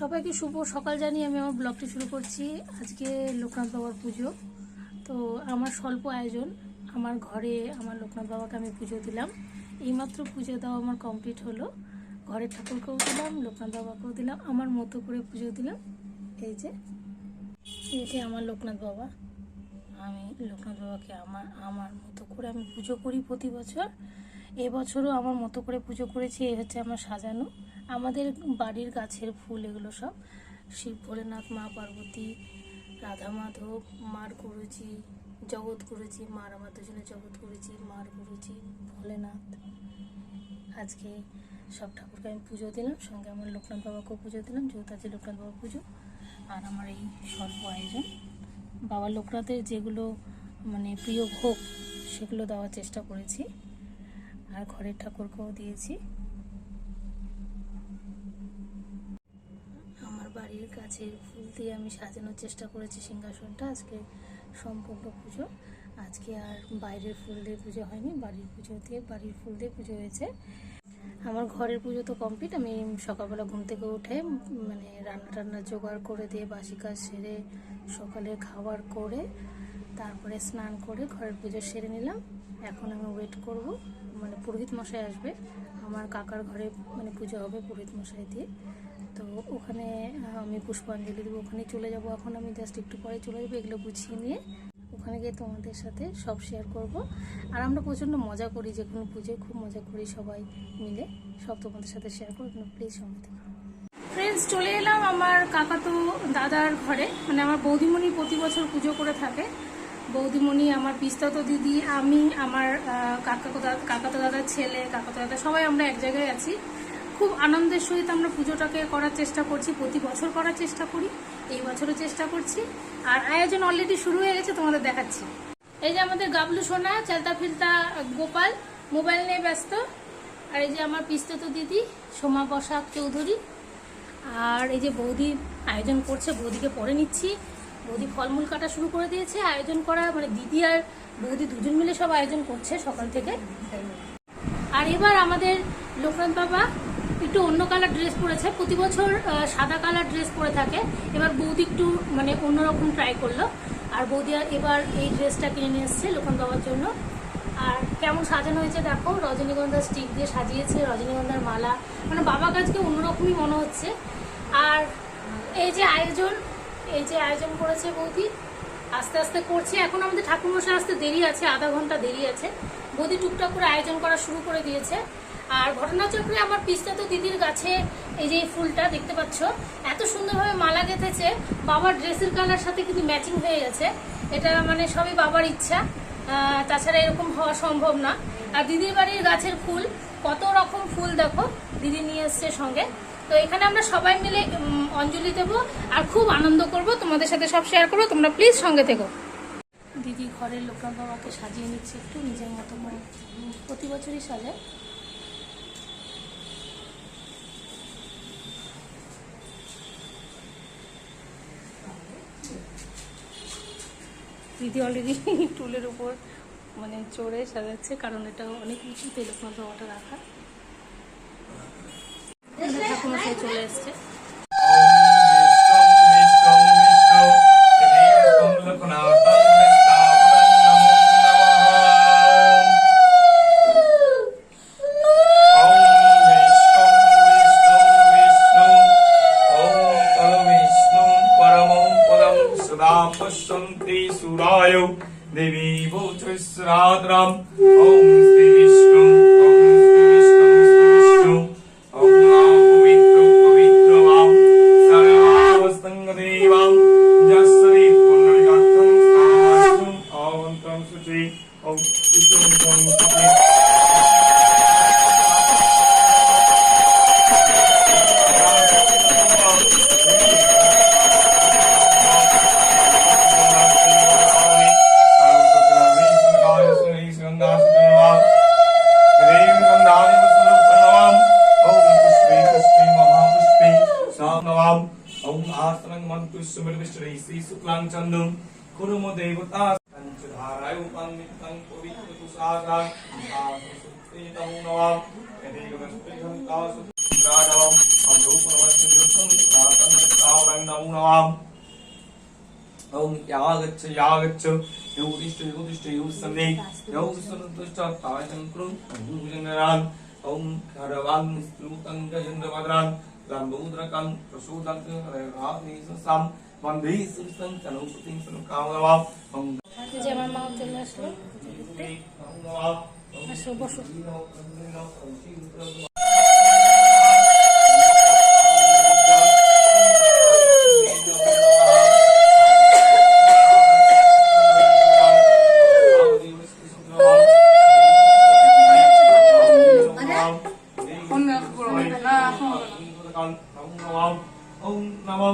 সবাইকে শুভ সকাল জানিয়ে আমি আমার ব্লগটি শুরু করছি। আজকে লোকনাথ বাবার পুজো। তো আমার স্বল্প আয়োজন, আমার ঘরে আমার লোকনাথ বাবাকে আমি পুজো দিলাম। এইমাত্র পুজো দেওয়া আমার কমপ্লিট হলো। ঘরের ঠাকুরকেও দিলাম, লোকনাথ বাবাকেও দিলাম, আমার মতো করে পুজো দিলাম। এই যে যে আমার লোকনাথ বাবা। আমি লোকনাথ বাবাকে আমার আমার মতো করে আমি পুজো করি প্রতি বছর। এবছরও আমার মতো করে পুজো করেছি, এই হচ্ছে আমার সাজানো। আমাদের বাড়ির গাছের ফুল এগুলো সব। শিব ভোলেনাথ, মা পার্বতী, রাধা মাধব, মার গুরুজি, জগৎ গুরুজি মার আমার দুজনে জগৎ গুরুজি, মার গুরুজি, ভোলেনাথ। আজকে সব ঠাকুরকে আমি পুজো দিলাম, সঙ্গে আমার লোকনাথ বাবাকেও পুজো দিলাম যেহেতু আজকে লোকনাথ বাবা পুজো। আর আমার এই স্বল্প আয়োজন। বাবা লোকনাথের যেগুলো মানে প্রিয় ভোগ, সেগুলো দেওয়ার চেষ্টা করেছি। আর ঘরের ঠাকুরকেও দিয়েছি। আমার বাড়ির কাছের ফুল দিয়ে আমি সাজানোর চেষ্টা করেছি সিংহাসনটা, আজকে সম্পূর্ণ পুজো। আজকে আর বাইরের ফুল দিয়ে পুজো হয়নি, বাড়ির পুজো দিয়ে, বাড়ির ফুল দিয়ে পুজো হয়েছে। আমার ঘরের পুজো তো কমপ্লিট, আমি সকালবেলা ঘুম থেকে উঠে মানে রান্না টান্না জোগাড় করে দিয়ে বাসি কাজ সেরে সকালে খাবার করে, তারপরে স্নান করে ঘরের পুজো সেরে নিলাম। এখন আমি ওয়েট করব। মানে পুরোহিত মশাই আসবে। আমার কাকার ঘরে মানে পুজো হবে পুরোহিত মশাই দিয়ে। তো ওখানে আমি পুষ্পাঞ্জলি দেবো। ওখানে চলে যাব। এখন আমি জাস্ট একটু পরে চলে যাব এগুলো গুছিয়ে নিয়ে। ওখানে গিয়ে তোমাদের সাথে সব শেয়ার করব। আর আমরা প্রচণ্ড মজা করি যে কোনো পুজোয়। খুব মজা করি সবাই মিলে। সব তোমাদের সাথে শেয়ার করব। প্লিজ থেকো। ফ্রেন্ডস চলে এলাম আমার কাকাতো দাদার ঘরে। মানে আমার বৌদিমণি প্রতি বছর পুজো করে থাকে। বৌদিমণি, আমার পিস্তাতো দিদি, আমি, আমার কাকাতো দাদার ছেলে, কাকাতো দাদা, সবাই আমরা এক জায়গায় আছি। খুব আনন্দের সহিত আমরা পুজোটাকে করার চেষ্টা করছি, প্রতি বছর করার চেষ্টা করি, এই বছরও চেষ্টা করছি। আর আয়োজন অলরেডি শুরু হয়ে গেছে, তোমাদের দেখাচ্ছি। এই যে আমাদের গাবলু সোনা, চালতা ফিলতা, গোপাল, মোবাইল নিয়ে ব্যস্ত। আর এই যে আমার পিস্তাতো দিদি, সোমা বসাক চৌধুরী। আর এই যে বৌদি আয়োজন করছে, বৌদিকে পরে নিচ্ছি। বৌদি ফলমূল কাটা শুরু করে দিয়েছে, আয়োজন করা মানে দিদি আর বৌদি দুজন মিলে সব আয়োজন করছে সকাল থেকে। আর এবার আমাদের লোকনাথ বাবা একটু অন্য কালার ড্রেস পরেছে, প্রতি বছর সাদা কালার ড্রেস পরে থাকে। এবার বৌদি একটু মানে অন্যরকম ট্রাই করল। আর বৌদি এবার এই ড্রেসটা কিনে নিয়ে এসছে লোকনাথ বাবার জন্য। আর কেমন সাজানো হয়েছে দেখো রজনীগন্ধা স্টিক দিয়ে সাজিয়েছে, রজনীগন্ধার মালা। মানে বাবা কাজকে অন্যরকমই মনে হচ্ছে। আর এই যে আয়োজন এই যে আয়োজন করেছে বৌদি, আস্তে আস্তে করছে। এখন আমাদের ঠাকুরমশাই আসতে দেরি আছে, আধা ঘণ্টা দেরি আছে। বৌদি টুকটাক করে আয়োজন করা শুরু করে দিয়েছে। আর ঘটনাচক্রে আমার পিস্তাতো দিদির গাছে এই যে ফুলটা দেখতে পাচ্ছ, এত সুন্দরভাবে মালা গেঁথেছে। বাবার ড্রেসের কালার সাথে কিন্তু ম্যাচিং হয়ে গেছে। এটা মানে সবই বাবার ইচ্ছা। তাছাড়া এরকম হওয়া সম্ভব না। আর দিদির বাড়ির গাছের ফুল, কত রকম ফুল দেখো, দিদি নিয়ে এসছে সঙ্গে। তো এখানে আমরা সবাই মিলে অঞ্জলি দেব আর খুব আনন্দ করব। তোমাদের সাথে সব শেয়ার করব। তোমরা প্লিজ সঙ্গে থেকো। দিদি ঘরের লোকনাথ বাবাকে সাজিয়ে নিচ্ছে একটু নিজের মতো করে। প্রতি বছরই সাজায়। দিদি অলরেডি টুলের উপর মানে চড়ে সাজাচ্ছে, কারণ এটা অনেক উঁচুতে লোকনাথ বাবাটা রাখা। ঠাকুমশাই চলে এসছে पश्यन्ति सुराय देवी भूचस्राद्राम् ॐ श्री नवाम ओम आसनं मन्तु सुमृतिश्री श्री शुक्लां चन्दं कुरुम देवता धाराय उपान्वितं पवित्रकुशासां आसुस्तेतं नवाम यदेकमस्तेहं तासुराडवम् अभूपनमस्तेजसं प्रातन्नतावरं नमो नवाम ओम यागच्छ यागच्छ योगिष्ठ योगिष्ठ योग सन्ने योग संतुष्ट ताय चंक्रं भुजंगरान ओम खरवां स्तुतं गजेन्द्रवदरान लम्बोदरकं प्रसूदकं वन्दे सुस्तं चनुपतिं सनुकामवाम् ॐ এই যে আমার মাও চলে আসলো পুজো con ông ông ông. Nam mô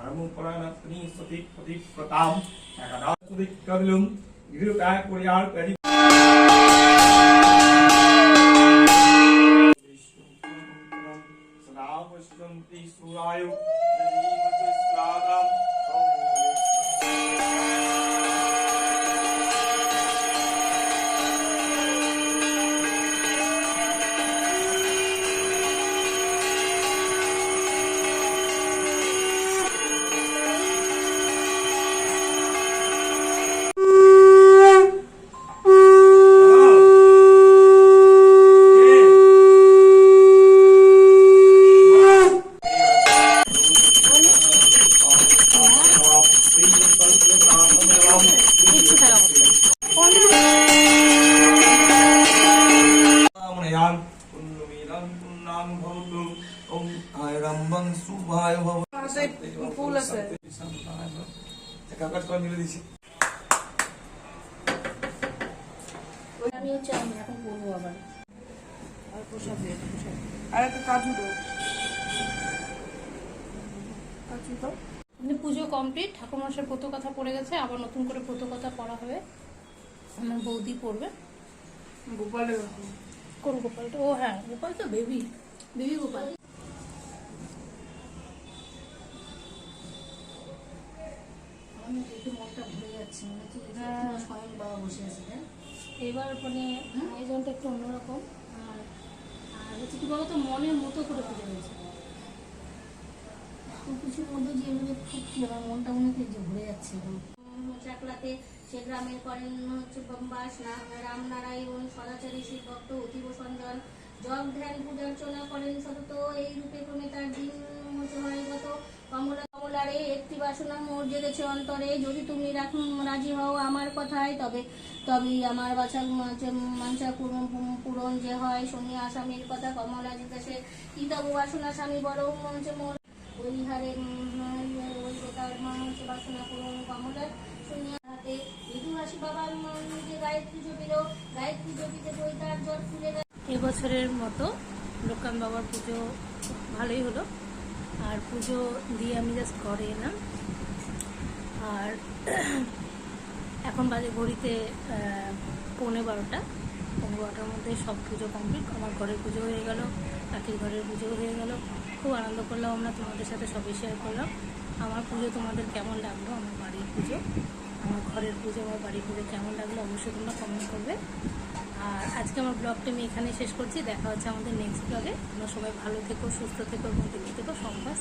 ধর্মপরায়ণ স্ত্রী সতী প্রতি প্রতাম একাদশ সুদিক কবিলুম গৃহকায় পরিয়ার আমি এখন বলব আবার আর প্রসাদ দিয়ে প্রসাদ আর একটা কাজু দাও কাজু দাও পুজো কমপ্লিট ঠাকুরমশাই ব্রত কথা পড়ে গেছে আবার নতুন করে ব্রত কথা পড়া হবে? আমার বৌদি পড়বে। গোপালের কোন গোপালটা? ও হ্যাঁ গোপাল তো বেবি। বেবি গোপাল। আমি তো মনটা ভরে যাচ্ছে মনে হচ্ছে হ্যাঁ। স্বয়ং বাবা বসে আছে তাই? এবার মানে আয়োজনটা একটু অন্যরকম। আর আর হচ্ছে কি বলতো মনের মতো করে পুজো হয়েছে। কিছুর মধ্যে যে এগুলো ফুটছে আমার মনটা মনে হচ্ছে ভরে যাচ্ছে চাকলাতে সে গ্রামের করেন হচ্ছে বাস না রামনারায়ণ সদাচারী শিব ভক্ত অতীব সঞ্জন জগ ধ্যান পূজার্চনা করেন সতত এই রূপে ক্রমে তার দিন হচ্ছে হয় গত কমলা কমলারে একটি বাসনা মোর জেগেছে অন্তরে। যদি তুমি রাখুন রাজি হও আমার কথায়, তবে তবেই আমার বাছা মাঞ্চা পূরণ যে হয়। শুনি আসামির কথা কমলা জিজ্ঞাসে, কি তব বাসনা স্বামী বড় হচ্ছে মোর? ওই হারে ওই বেকার হচ্ছে বাসনা পূরণ কমলা শুনিয়া হাতে। মৃদু হাসি বাবা যে গায়ত্রী জপিল, গায়ত্রী জপিতে তার গেল এবছরের মতো লোকান বাবার পুজো ভালোই হলো। আর পুজো দিয়ে আমি জাস্ট ঘরে এলাম। আর এখন বাজে ঘড়িতে পৌনে বারোটা। পৌনে বারোটার মধ্যে সব পুজো কমপ্লিট আমার ঘরের পুজো হয়ে গেল, কাকির ঘরের পুজো হয়ে গেল। খুব আনন্দ করলাম আমরা, তোমাদের সাথে সবই শেয়ার করলাম। আমার পুজো তোমাদের কেমন লাগল? আমার বাড়ির পুজো, আমার ঘরের পুজো, আমার বাড়ির পুজো কেমন লাগল? অবশ্যই তোমরা কমেন্ট করবে। আর আজকে আমার ব্লগটা আমি এখানে শেষ করছি। দেখা হচ্ছে আমাদের নেক্সট ব্লগে তোমরা সবাই ভালো থেকো, সুস্থ থেকো এবং দেখতে থেকো। সম্ভাস